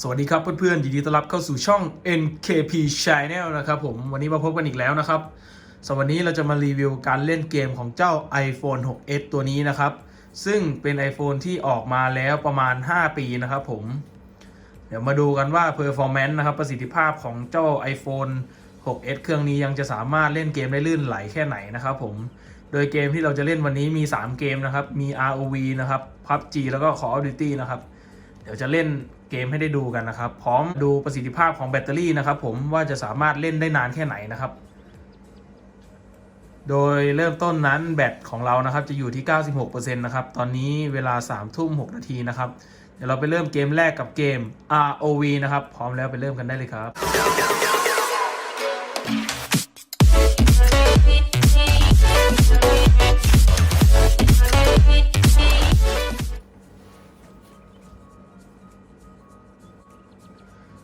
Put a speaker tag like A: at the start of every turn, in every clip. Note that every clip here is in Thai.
A: สวัสดีครับเพื่อนๆยินดีต้อนรับเข้าสู่ช่อง NKP Channel นะครับผมวันนี้มาพบกันอีกแล้วนะครับสำหรับวันนี้เราจะมารีวิวการเล่นเกมของเจ้า iPhone 6s ตัวนี้นะครับ ซึ่งเป็น iPhone ที่ออกมาแล้วประมาณ 5 ปีนะครับผม เดี๋ยวมาดูกันว่า performance นะครับประสิทธิภาพของเจ้า iPhone 6s เครื่องนี้ยังจะสามารถเล่นเกมได้ลื่นไหลแค่ไหนนะครับผมโดยเกมที่เราจะเล่นวันนี้มี 3 เกมนะครับมี ROV นะครับ PUBG แล้วก็ Call of Duty นะครับ เดี๋ยวจะเล่นเกมให้ได้ดูกันนะครับ พร้อมดูประสิทธิภาพของแบตเตอรี่นะครับผมว่าจะสามารถเล่นได้นานแค่ไหนนะครับ โดยเริ่มต้นนั้นแบตของเรานะครับจะอยู่ที่ 96%นะครับ ตอนนี้เวลา3ทุ่ม6นาทีนะครับ เดี๋ยวเราไปเริ่มเกมแรกกับเกม ROV นะครับ พร้อมแล้วไปเริ่มกันได้เลยครับ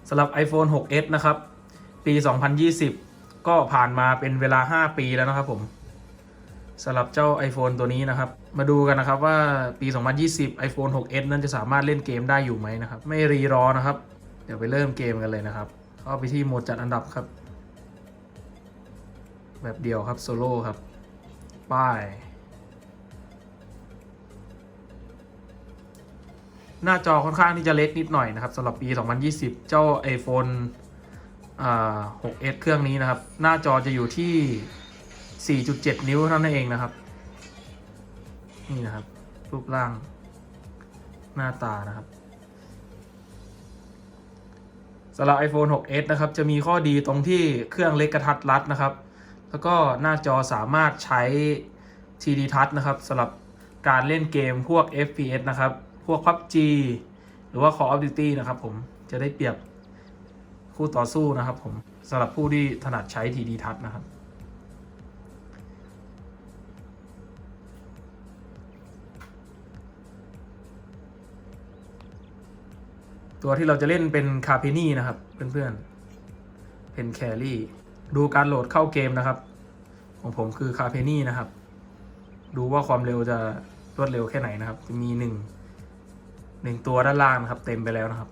A: สำหรับ iPhone 6s นะครับ ปี 2020 ก็ผ่านมาเป็นเวลา 5 ปีแล้วนะครับผมสำหรับเจ้า iPhone ตัวนี้นะครับ มาดูกันนะครับว่าปี 2020 iPhone 6s นั้นจะสามารถเล่นเกมได้อยู่ไหมนะครับ ไม่รีรอนะครับ เดี๋ยวไปเริ่มเกมกันเลยนะครับ เข้าไปที่โหมดจัดอันดับครับ แบบเดียวครับโซโล่ครับ ป้าย หน้าจอค่อนข้างที่จะเล็กนิดหน่อยนะครับสำหรับปี 2020 เจ้า iPhone 6s เครื่องนี้นะครับ หน้าจอจะอยู่ที่ 4.7 นิ้วเท่านั้นเองนะครับ นี่นะครับ รูปร่างหน้าตานะครับสำหรับ iPhone 6s นะครับ จะมีข้อดีตรงที่เครื่องเล็กกระทัดรัดนะครับ แล้วก็หน้าจอสามารถใช้ TD Touch นะครับสำหรับการเล่นเกมพวก FPS นะครับ พวก PUBG หรือว่า Call of Duty นะครับผมจะได้เปรียบคู่ต่อสู้นะครับผมสำหรับผู้ที่ถนัดใช้ TD Touch นะครับ ตัวที่เราจะเล่นเป็นคาเพนี่นะครับ เพื่อนๆ เป็นแครี่ดูการโหลดเข้าเกมนะครับ ของผมคือคาเพนี่นะครับ ดูว่าความเร็วจะรวดเร็วแค่ไหนนะครับจะมีหนึ่ง หนึ่งตัวด้านล่างนะครับ เต็มไปแล้วนะครับ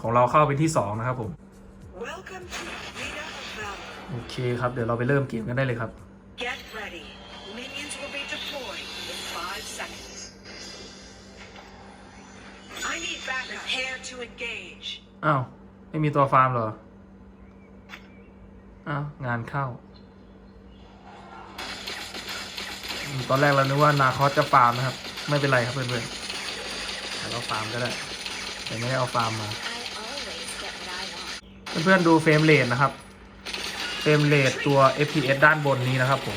A: ของเราเข้าเป็นที่สองนะครับผม
B: Welcome to Arena of Valor.
A: โอเคครับเดี๋ยวเราไปเริ่มเกมกันได้เลยครับ
B: Get ready. Minions will be deployed in five seconds. I need backup. Prepare to engage.
A: อ้าวไม่มีตัวฟาร์มเหรอ อ้าว งานเข้าอืมตอนแรกเรานึกว่านาคอสจะฟาร์มนะครับ ไม่เป็นไรครับเพื่อนๆแต่เราฟาร์มก็ได้แต่ไม่ได้เอาฟาร์มมา เพื่อนๆดูเฟรมเรทนะครับ เฟรมเรทตัว FPS ด้านบนนี้นะครับผม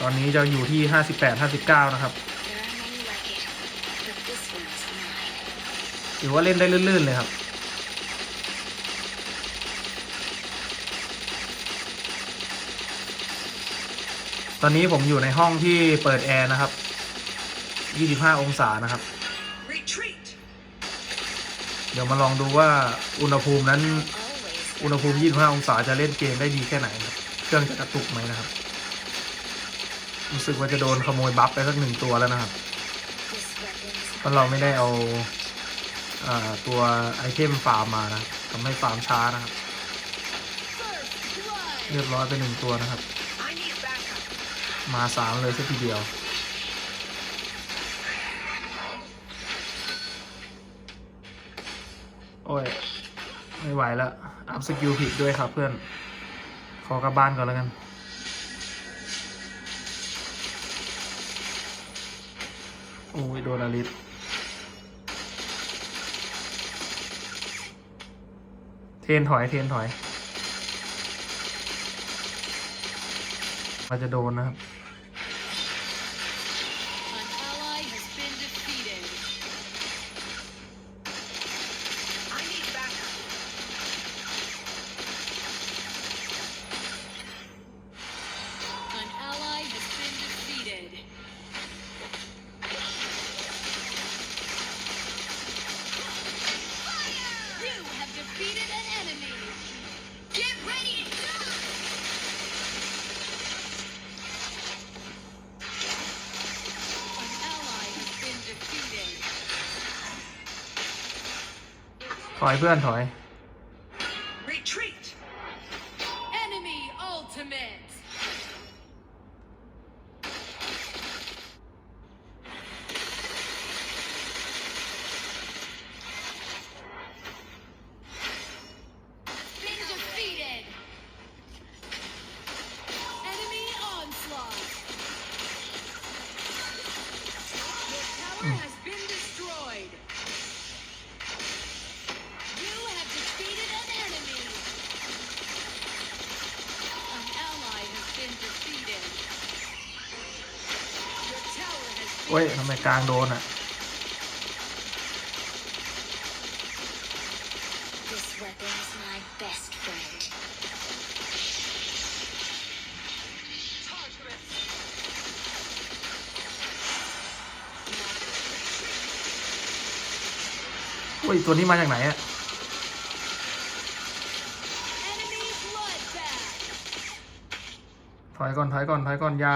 A: ตอนนี้จะอยู่ที่ 58 59 นะครับ
C: There are many like it, but this one's mine.
A: ถือว่าเล่นได้ลื่นๆเลยครับตอนนี้ผมอยู่ในห้องที่เปิดแอร์นะครับ 25 องศานะครับ
B: Retreat.
A: เดี๋ยวมาลองดูว่าอุณหภูมินั้น
C: Always
A: อุณหภูมิ 25 องศาจะเล่นเกมได้ดีแค่ไหนครับเครื่องจะกระตุกไหมนะครับ รู้สึกว่าจะโดนขโมยบัฟไปสักหนึ่งตัวแล้วนะครับ
C: this weapon's
A: เพราะเราไม่ได้เอาอ่าตัวไอเทมฟาร์มมานะทำให้ฟาร์มช้านะครับ เรียบร้อยไปหนึ่งตัวนะครับ
B: I need backup.
A: มาสามเลยสักทีเดียว อ้ย ไม่ไหวแล้ว อัพสกิลผิดด้วยครับเพื่อน ขอกลับบ้านก่อนแล้วกัน โอ้ย โดนอลิสเทนถอย เทนถอย มันจะโดนนะครับ อยเพื่อนถอย
B: Retreat.
D: Enemy ultimate. Been defeated.
A: ว้ยทำไมกลางโดนอะ
C: This weapon is my best friend.
A: เว้ย ตัวนี้มาจากไหนอะ
D: enemy bloodbath.
A: ถอยก่อน ถอยก่อน ถอยก่อนอยา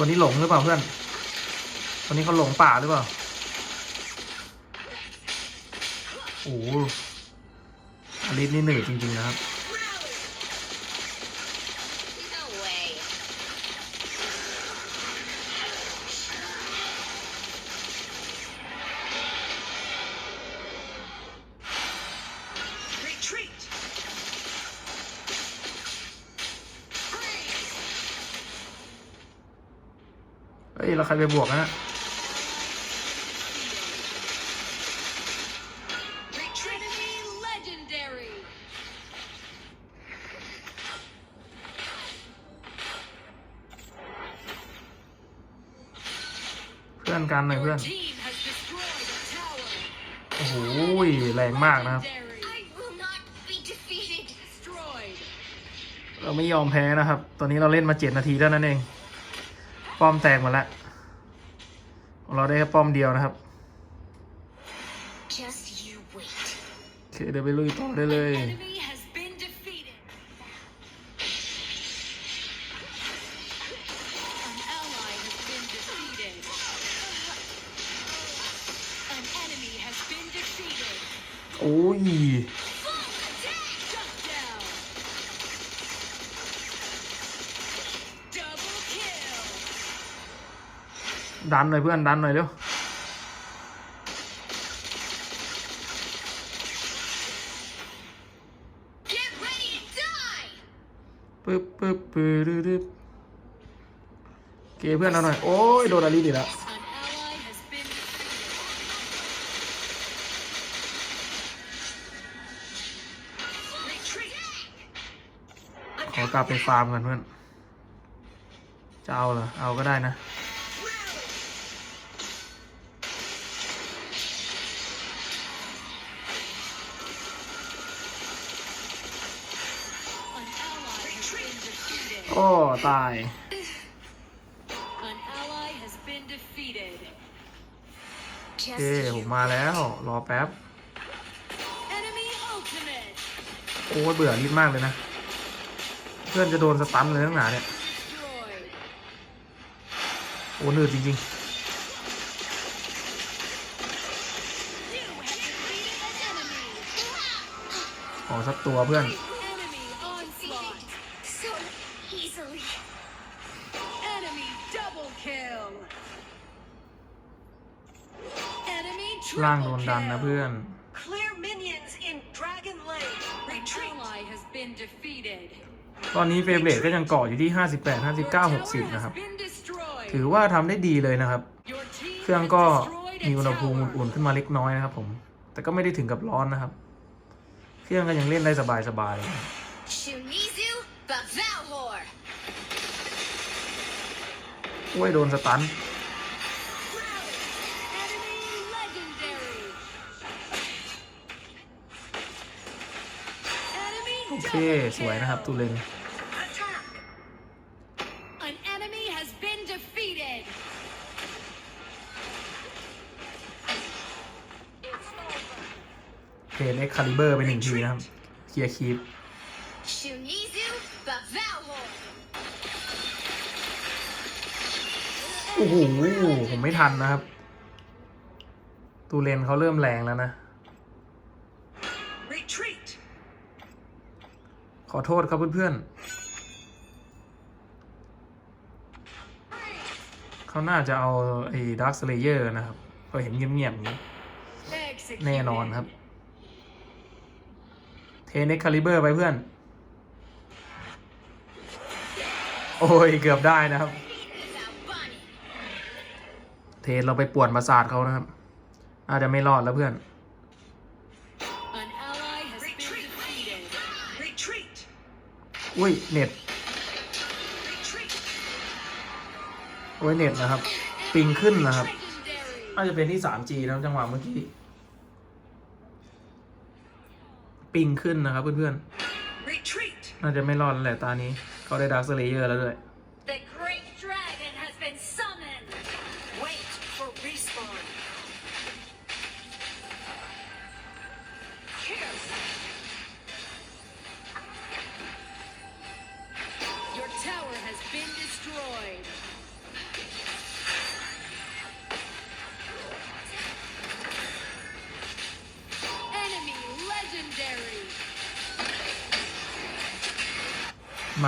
A: ตัวนี้หลงหรือเปล่าเพื่อน ตัวนี้เขาหลงป่าหรือเปล่า โอ้โหอลิสนี่หนืดจริง ๆ นะครับ ใครไปบวกนะเพื่อนกันหน่อยเพื่อน โอ้โหแรงมากนะครับ เราไม่ยอมแพ้นะครับ ตอนนี้เราเล่นมาเจ็ดนาทีเท่านั้นเอง ป้อมแตกหมดแล้ว เราได้แค่ป้อมเดียวนะครับ
C: Just you wait.
A: โอเคเดี๋ยวไปลุยต่อได้เลย
D: Enemy has been
A: ดันหน่อยเพื่อนดันหน่อยเร็ว
C: Get ready to die.
A: ปึ๊บปึ๊บปึ๊บปึ๊บปึ๊บโอเคเพื่อนเอาหน่อย โอ้ยโดนอลิสอีกแล้ว
D: An ally has been defeated.
B: Retreat.
A: ขอกลับไปฟาร์มกันเพื่อน จะเอาเหรอ เอาก็ได้นะ อ้ ตาย
D: An ally has been defeated.
A: โอ
C: Just
A: เค ผม
C: you.
A: มาแล้ว รอแป๊บ
D: Enemy ultimate.
A: โอ้ยเบื่ออลิสมากเลยนะ เพื่อนจะโดนสตันเลยทั้งหนาเนี่ย
D: Destroyed.
A: โอ้หนืดจริง
D: You have defeated an enemy.
A: ๆขอสักตัวเพื่อน
D: double kill. Enemy
A: ล่างโด
D: triple
A: นดันนะเพื่อน
B: Clear minions in Dragon Lane.
D: An
B: Retreat.
D: ally has been defeated.
A: ตอนนี้เฟรมเรทก็ยังเกาะอยู่ที่ 58
D: Your tower
A: 59 60 นะครับ
D: has been destroyed.
A: ถือว่าทำได้ดีเลยนะครับ
D: Your team
A: เครื่อง
D: has
A: ก็
D: destroyed
A: มี
D: a
A: อุณหภูมิ
D: tower.
A: อุ่นๆขึ้นมาเล็กน้อยนะครับผม แต่ก็ไม่ได้ถึงกับร้อนนะครับ เครื่องก็ยังเล่นได้สบาย
C: Shunizu Bavalhor.
A: ๆโอ้ยโดนสตันโอเค สวยนะครับตูเลนเพนเอ็กคาลิเบอร์ไปหนึ่งทีนะครับ เคลียร์คี
C: ฟ
A: โอ้โหผมไม่ทันนะครับ ตูเลนเขาเริ่มแรงแล้วนะ
B: Retreat.
A: ขอโทษครับเพื่อนๆ เขาน่าจะเอาไอ้ดักสเลเยอร์นะครับ ก็เห็นเงียบๆอย่างนี้
D: Executed.
A: แน่นอนครับ เทเน็กคาลิเบอร์ไปเพื่อน โอ้ย เกือบได้นะครับเทนเราไปป่วนประสาทเขานะครับ อาจจะไม่รอดแล้วเพื่อน
D: An ally has been
B: Retreat.
D: defeated.
B: Retreat.
A: อุ้ย เน็ต
B: Retreat.
A: โอ้ยเน็ตนะครับ ปิงขึ้นนะครับ
D: Legendary.
A: น่าจะเป็นที่ 3G นะครับจังหวะเมื่อกี้ ปิงขึ้นนะครับเพื่อน
B: Retreat.
A: ๆน่าจะไม่รอดแล้วแหละตานี้ เขาได้ดักสเลเยอร์แล้วด้วย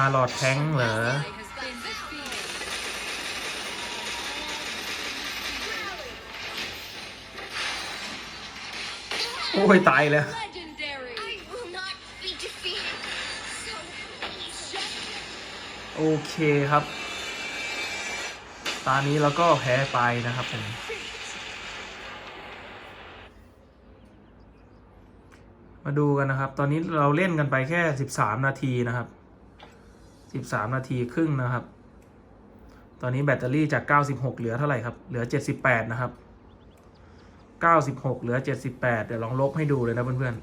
A: มาหลอดแทงเหรอโอ้ย ตายแล้ว โอเคครับตานี้เราก็แพ้ไปนะครับผมมาดูกันนะครับ ตอนนี้เราเล่นกันไปแค่ 13 นาทีนะครับ 13 นาทีครึ่งนะครับ ตอนนี้แบตเตอรี่จาก 96 เหลือเท่าไหร่ครับ เหลือ 78 นะครับ 96 เหลือ 78 เดี๋ยวลองลบให้ดูเลยนะเพื่อนๆ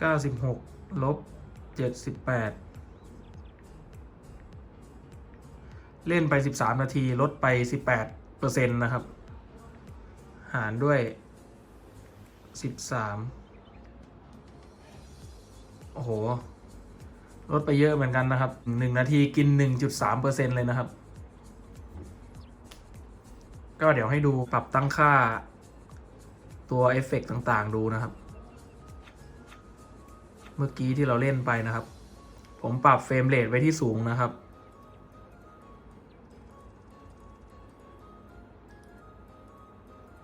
A: 96ลบ78เล่นไป13นาทีลดไป18เปอร์เซ็นต์นะครับ หารด้วย13 โอ้โห ลดไปเยอะเหมือนกันนะครับ1นาทีกิน1.3เปอร์เซ็นต์เลยนะครับ ก็เดี๋ยวให้ดูปรับตั้งค่าตัวเอฟเฟกต์ต่างๆ ดูนะครับ เมื่อกี้ที่เราเล่นไปนะครับ ผมปรับเฟรมเรทไว้ที่สูงนะครับ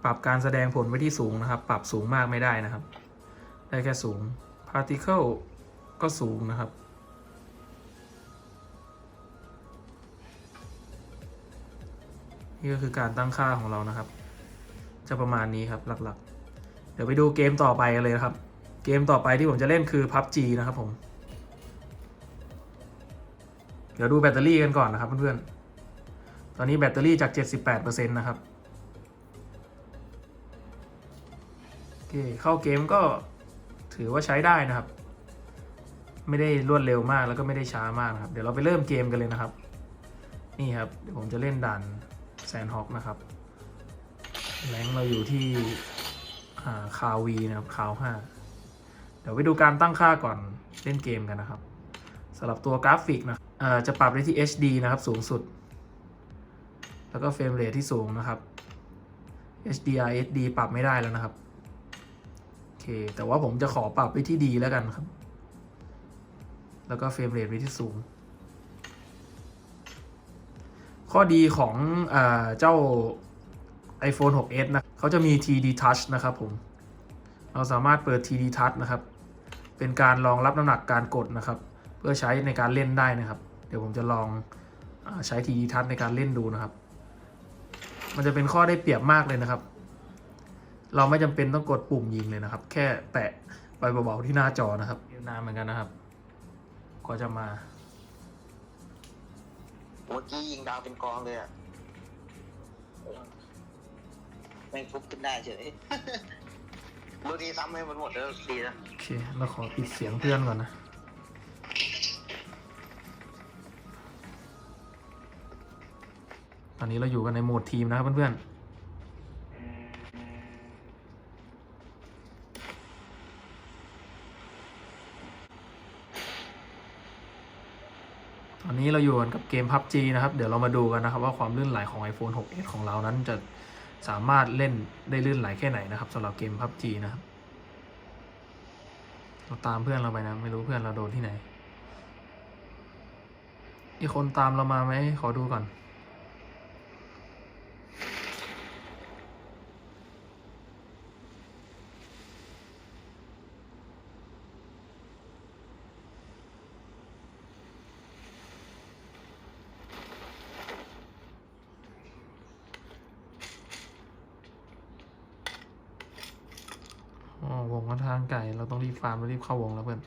A: ปรับการแสดงผลไว้ที่สูงนะครับ ปรับสูงมากไม่ได้นะครับ ได้แค่สูง Particle ก็สูงนะครับ นี่ก็คือการตั้งค่าของเรานะครับ จะประมาณนี้ครับหลักๆ เดี๋ยวไปดูเกมต่อไปกันเลยครับ เกมต่อไปที่ผมจะเล่นคือ PUBG นะครับผม เดี๋ยวดูแบตเตอรี่กันก่อนนะครับเพื่อนๆ ตอนนี้แบตเตอรี่จาก 78%นะครับโอเคเข้าเกมก็ถือว่าใช้ได้นะครับ ไม่ได้รวดเร็วมากแล้วก็ไม่ได้ช้ามากนะครับ เดี๋ยวเราไปเริ่มเกมกันเลยนะครับ นี่ครับเดี๋ยวผมจะเล่นด่านแซนฮอกนะครับแรงเราอยู่ที่คาวีนะครับคาวห้าเดี๋ยวไปดูการตั้งค่าก่อนเล่นเกมกันนะครับสำหรับตัวกราฟิกนะจะปรับได้ที่ HD นะครับสูงสุด แล้วก็เฟรมเรทที่สูงนะครับ HDR SD ปรับไม่ได้แล้วนะครับ โอเค แต่ว่าผมจะขอปรับไปที่ดีแล้วกันครับ แล้วก็เฟรมเรทที่สูง ข้อดีของอเจ้า iPhone 6s นะเขาจะมี TD Touch นะครับผม เราสามารถเปิด TD Touch นะครับ เป็นการรองรับน้ำหนักการกดนะครับ เพื่อใช้ในการเล่นได้นะครับ เดี๋ยวผมจะลองอใช้ TD Touch ในการเล่นดูนะครับ มันจะเป็นข้อได้เปรียบมากเลยนะครับ เราไม่จำเป็นต้องกดปุ่มยิงเลยนะครับ แค่แตะไปเบาๆที่หน้าจอนะครับนานเหมือนกันนะครับ กว่าจะมา
E: เมื่อกี้ยิงดาวเป็นกองเลยอะแม่งฟุบขึ้นได้เฉยบางทีซ้ำให้มันหมดแล้วดีนะ
A: โอเคเราขอปิดเสียงเพื่อนก่อนนะตอนนี้เราอยู่กันในโหมดทีมนะครับเพื่อนต นี้เราอยู่กันกับเกม PUBG นะครับ เดี๋ยวเรามาดูกันนะครับว่าความลื่นไหลของ iPhone 6s ของเรานั้นจะสามารถเล่นได้ลื่นไหลแค่ไหนนะครับสำหรับเกม PUBG นะครับ เราตามเพื่อนเราไปนะ ไม่รู้เพื่อนเราโดนที่ไหนมีคนตามเรามาไหมขอดูก่อน อ๋อ ทางไกลเราต้องรีบฟาร์มแล้วรีบเข้าวงแล้วเพื่อน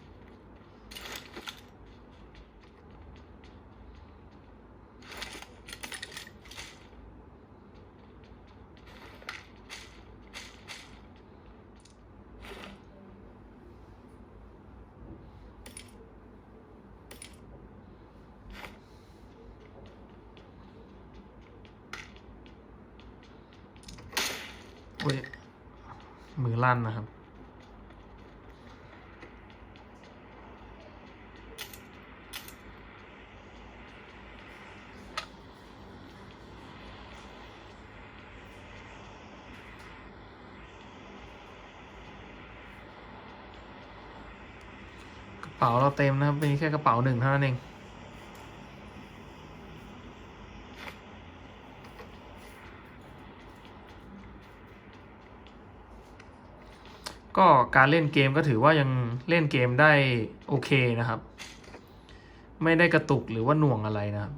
A: โอ้ย มือลั่นนะครับ กระ เป๋าเราเต็มนะครับมีแค่กระเป๋าหนึ่งเท่านั้นเองก็การเล่นเกมก็ถือว่ายังเล่นเกมได้โอเคนะครับ ไม่ได้กระตุกหรือว่าหน่วงอะไรนะครับ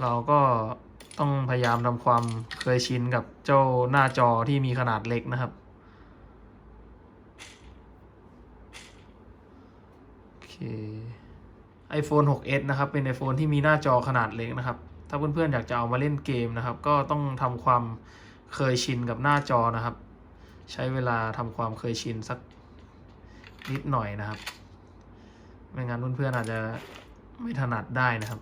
A: เราก็ต้องพยายามทำความเคยชินกับเจ้าหน้าจอที่มีขนาดเล็กนะครับ โอเค iPhone 6s นะครับ เป็น iPhone ที่มีหน้าจอขนาดเล็กนะครับ ถ้าเพื่อนๆ อยากจะเอามาเล่นเกมนะครับ ก็ต้องทำความเคยชินกับหน้าจอนะครับ ใช้เวลาทำความเคยชินสักนิดหน่อยนะครับ ไม่งั้นเพื่อนๆ อาจจะไม่ถนัดได้นะครับ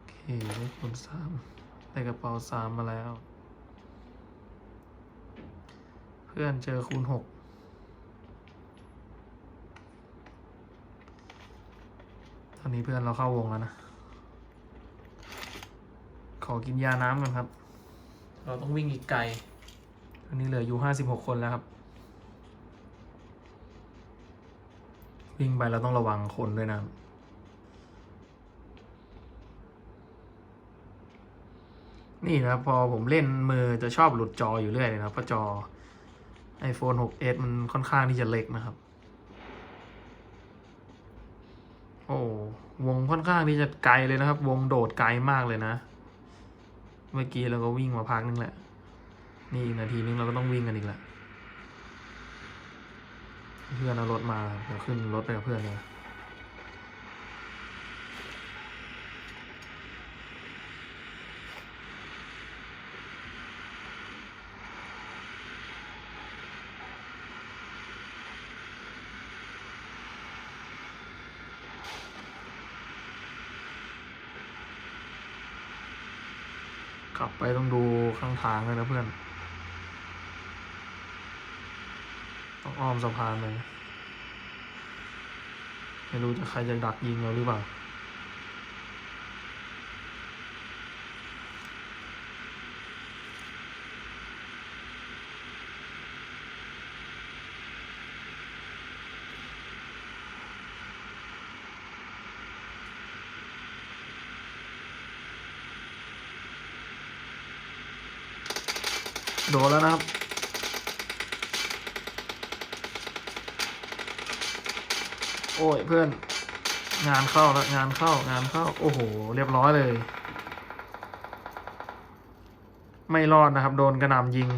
A: โอเคได้คูณสามได้กระเป๋าสามมาแล้ว เพื่อนเจอคูณหก อนนี้เพื่อนเราเข้าวงแล้วนะ ขอกินยาน้ำกันครับ เราต้องวิ่งอีกไกลตอนนี้เหลืออยู่ห้าสิบหกคนแล้วครับ วิ่งไปเราต้องระวังคนด้วยนะครับนี่นะครับพอผมเล่นมือจะชอบหลุดจออยู่เรื่อยเลยนะครับเพราะจอ iPhone 6s มันค่อนข้างที่จะเล็กนะครับ โอ้วงค่อนข้างที่จะไกลเลยนะครับ วงโดดไกลมากเลยนะ เมื่อกี้เราก็วิ่งมาพักนึงแหละ นี่อีกนาทีนึงเราก็ต้องวิ่งกันอีกแหละเพื่อนเอารถมาเดี๋ยวขึ้นรถไปกับเพื่อนเลย กลับไปต้องดูข้าง ทางเลยนะเพื่อน ต้องอ้อมสะพานเลยไม่รู้จะใครจะดักยิงเราหรือเปล่า โดนแล้วนะครับ โอ้ยเพื่อน งานเข้าแล้วงานเข้างานเข้า โอ้โห เรียบร้อยเลย ไม่รอดนะครับ โดนกระหน่ำยิง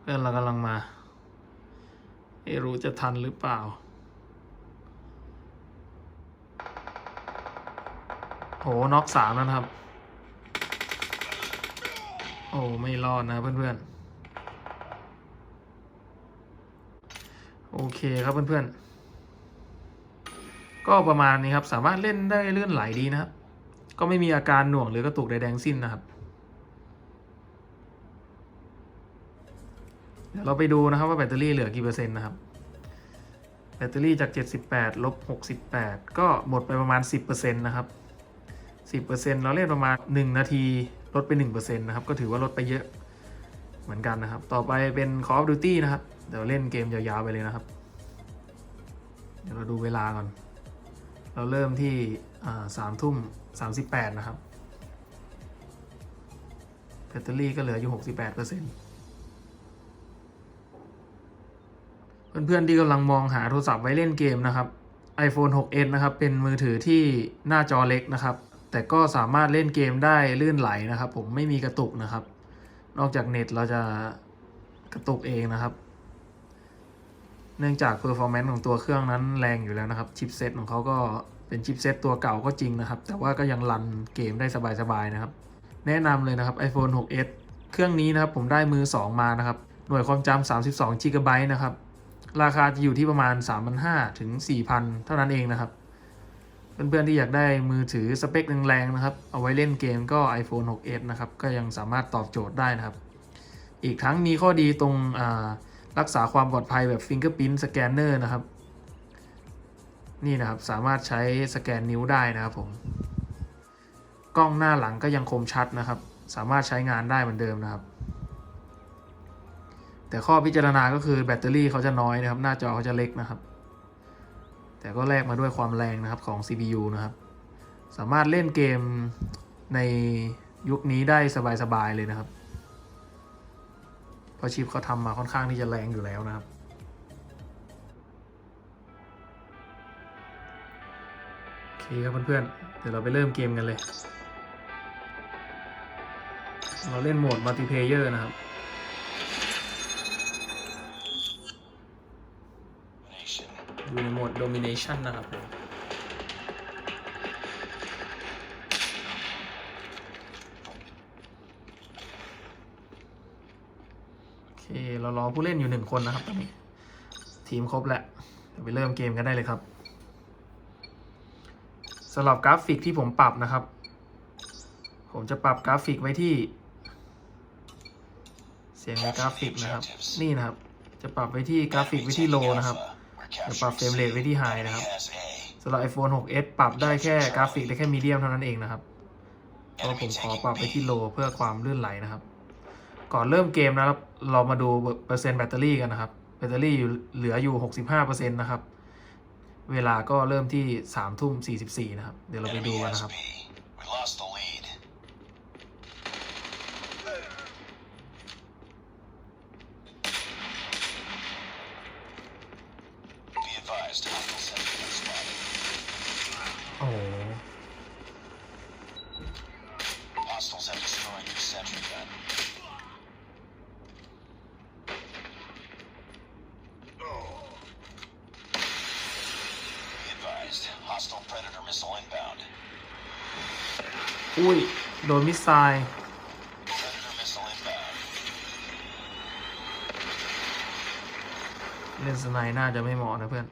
A: เพื่อนเรากำลังมาไม่รู้จะทันหรือเปล่าโหน็อกสามแล้วนะครับ โอ้ไม่รอดนะเพื่อนๆ โอเคครับเพื่อนๆ ก็ประมาณนี้ครับ สามารถเล่นได้เลื่อนไหลดีนะครับ ก็ไม่มีอาการหน่วงหรือกระตุกใดๆทั้งสิ้นนะครับ เดี๋ยวเราไปดูนะครับว่าแบตเตอรี่เหลือกี่เปอร์เซ็นต์นะครับ แบตเตอรี่จาก 78ลบ68 ก็หมดไปประมาณ 10%นะครับ 10%เราเล่นประมาณ 1 นาที ลดไป1%นะครับ ก็ถือว่าลดไปเยอะเหมือนกันนะครับ ต่อไปเป็น Call of Duty นะครับ เดี๋ยวเล่นเกมยาวๆไปเลยนะครับ เดี๋ยวเราดูเวลาก่อน เราเริ่มที่สามทุ่มสามสิบแปดนะครับแบตเตอรี่ก็เหลืออยู่หกสิบแปดเปอร์เซ็นต์เพื่อนๆที่กำลังมองหาโทรศัพท์ไว้เล่นเกมนะครับ iPhone 6s นะครับ เป็นมือถือที่หน้าจอเล็กนะครับ แต่ก็สามารถเล่นเกมได้ลื่นไหลนะครับ ผมไม่มีกระตุกนะครับ นอกจากเน็ตเราจะกระตุกเองนะครับ เนื่องจาก performance ของตัวเครื่องนั้นแรงอยู่แล้วนะครับชิปเซตของเขาก็เป็นชิปเซตตัวเก่าก็จริงนะครับ แต่ว่าก็ยังรันเกมได้สบายๆนะครับ แนะนำเลยนะครับ iPhone 6s เครื่องนี้นะครับผมได้มือ 2 มานะครับ หน่วยความจำ32 GB นะครับ ราคาจะอยู่ที่ประมาณ 3,500 ถึง 4,000 เท่านั้นเองนะครับ เพื่อนๆที่อยากได้มือถือสเปคแรงๆนะครับ เอาไว้เล่นเกมก็ iPhone 6s นะครับ ก็ยังสามารถตอบโจทย์ได้นะครับ อีกทั้งมีข้อดีตรงรักษาความปลอดภัยแบบ Fingerprint Scanner นะครับ นี่นะครับสามารถใช้สแกนนิ้วได้นะครับผม กล้องหน้าหลังก็ยังคมชัดนะครับ สามารถใช้งานได้เหมือนเดิมนะครับ แต่ข้อพิจารณาก็คือแบตเตอรี่เขาจะน้อยนะครับ หน้าจอเขาจะเล็กนะครับ แต่ก็แลกมาด้วยความแรงนะครับของ CPU นะครับ สามารถเล่นเกมในยุคนี้ได้สบายๆเลยนะครับ เพราะชิปเขาทำมาค่อนข้างที่จะแรงอยู่แล้วนะครับโอเคครับเพื่อนๆ เดี๋ยวเราไปเริ่มเกมกันเลย เราเล่นโหมดมัลติเพเยอร์นะครับ อยู่ในโหมด Domination นะครับผมโอเค เรารอผู้เล่นอยู่หนึ่งคนนะครับตอนนี้ ทีมครบแล้วไปเริ่มเกมกันได้เลยครับสำหรับกราฟิกที่ผมปรับนะครับ ผมจะปรับกราฟิกไว้ที่ เสียงในกราฟิกนะครับ นี่นะครับ จะปรับไว้ที่กราฟิกไว้ที่โลนะครับ เดี๋ยวปรับเฟรมเรทไว้ที่ไฮนะครับสำหรับ iPhone 6s ปรับได้แค่กราฟิกได้แค่มีเดียมเท่านั้นเองนะครับเพราะผมขอปรับไปที่โลเพื่อความลื่นไหลนะครับ ก่อนเริ่มเกมนะครับ เรามาดูเปอร์เซ็นต์แบตเตอรี่กันนะครับ แบตเตอรี่อยู่เหลืออยู่ 65%นะครับ เวลาก็เริ่มที่3ทุ่ม44นะครับ เดี๋ยวเราไปดูกันนะครับ
F: Psy.
A: เล่นสไนน่าจะไม่เหมาะนะเพื่อน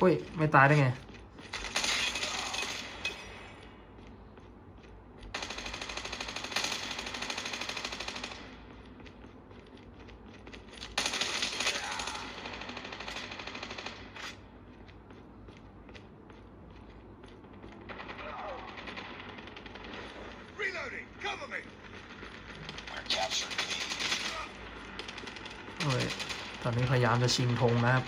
A: อุ้ย ไม่ตายได้ไง
F: Reloading! Cover me! We're capturing B.
A: เอ้ย ตอนนี้พยายาม จะชิงธงนะครับ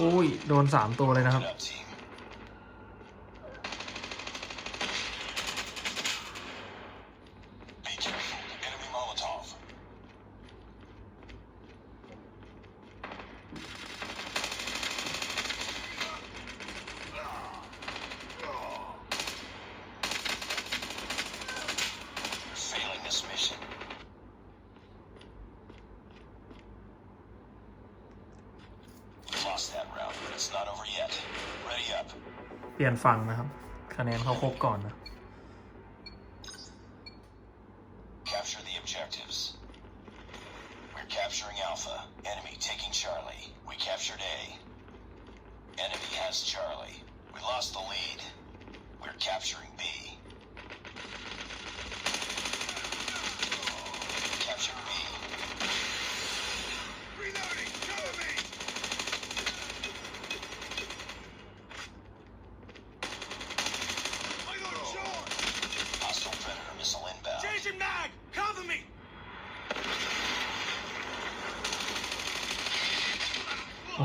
A: อุ้ย โดนสามตัวเลยนะครับ ลี่ยนฝั่งนะครับ คะแนนเขาครบก่อนนะ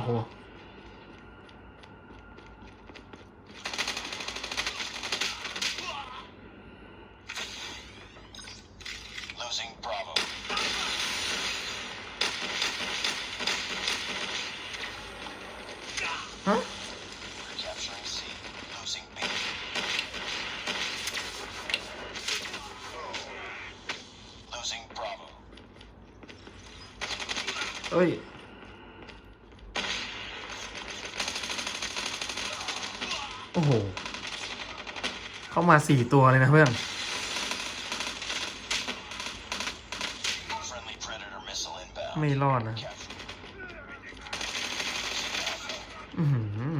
A: โอ้โห
F: Losing Bravo.
A: Huh?
F: We're capturing C. Losing B. Losing Bravo.
A: เอ้ย โอ้โห เข้า มาสี่ตัวเลยนะเพื่อน
F: Friendly Predator missile inbound.
A: ไม่รอดนะ
F: Capture.
A: อือหือ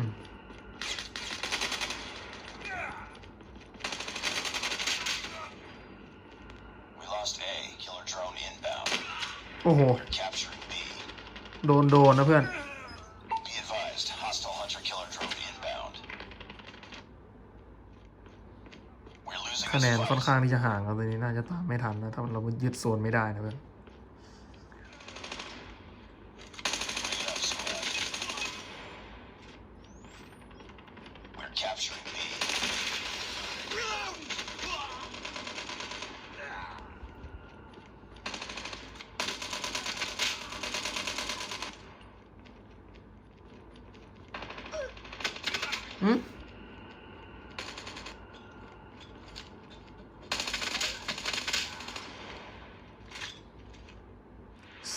F: We lost A. Killer drone inbound.
A: โอ้โห
F: Capturing B.
A: โดนโดนนะเพื่อน คะแนนค่อนข้างที่จะห่างกันตอนนี้น่าจะตามไม่ทันนะถ้าเรายึดโซนไม่ได้นะเพื่อน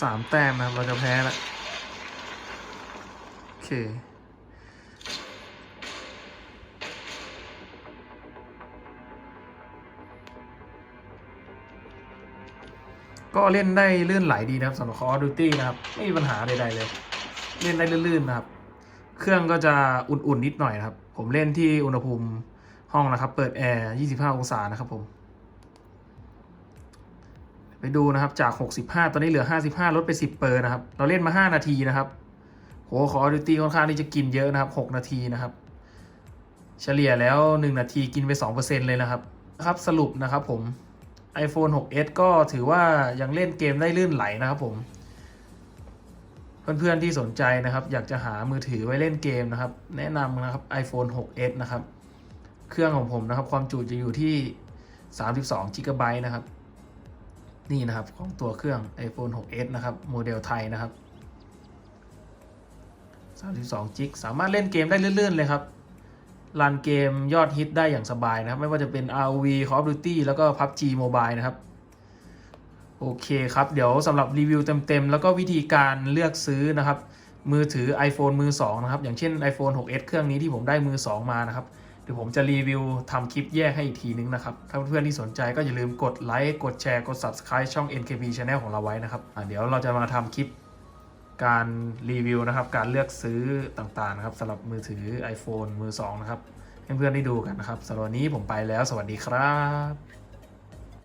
A: สามแต้มนะครับ เราจะแพ้แล้วโอเค ก็เล่นได้ลื่นไหลดีนะครับสำหรับ Call of Duty นะครับ ไม่มีปัญหาใดๆเลย เล่นได้ลื่นๆนะครับ เครื่องก็จะอุ่นๆนิดหน่อยนะครับ ผมเล่นที่อุณหภูมิห้องนะครับ เปิดแอร์ 25 องศานะครับผม ไปดูนะครับจาก 65 ตอนนี้เหลือ 55 ลดไป 10 เปอร์นะครับ เราเล่นมา 5 นาทีนะครับโหคอดิตี้ค่อนข้างที่จะกินเยอะนะครับ 6 นาทีนะครับ เฉลี่ยแล้ว 1 นาทีกินไป 2%เลยนะครับครับสรุปนะครับผม iPhone 6s ก็ถือว่ายังเล่นเกมได้ลื่นไหลนะครับผม เพื่อนๆที่สนใจนะครับ อยากจะหามือถือไว้เล่นเกมนะครับ แนะนำนะครับ iPhone 6s นะครับ เครื่องของผมนะครับ ความจุจะอยู่ที่ 32 g b นะครับ นี่นะครับของตัวเครื่อง iPhone 6s นะครับโมเดลไทยนะครับ 32 g สามารถเล่นเกมได้ลื่นๆเลยครับรันเกมยอดฮิตได้อย่างสบายนะครับ ไม่ว่าจะเป็น ROV Call of Duty แล้วก็ PUBG Mobile นะครับ โอเคครับ เดี๋ยวสำหรับรีวิวเต็มๆ แล้วก็วิธีการเลือกซื้อนะครับ มือถือ iPhone มือ 2 นะครับ อย่างเช่น iPhone 6s เครื่องนี้ที่ผมได้มือ 2 มานะครับ ดี๋ยวผมจะรีวิวทำคลิปแยกให้อีกทีนึงนะครับ ถ้าเพื่อนๆที่สนใจก็อย่าลืมกดไลค์กดแชร์กด Subscribe ช่อง NKP Channel ของเราไว้นะครับเดี๋ยวเราจะมาทำคลิปการรีวิวนะครับ การเลือกซื้อต่างๆนะครับสำหรับมือถือ iPhone มือ 2 นะครับ ให้เพื่อนๆได้ดูกันนะครับสำหรับวันนี้ผมไปแล้ว สวัสดีครับ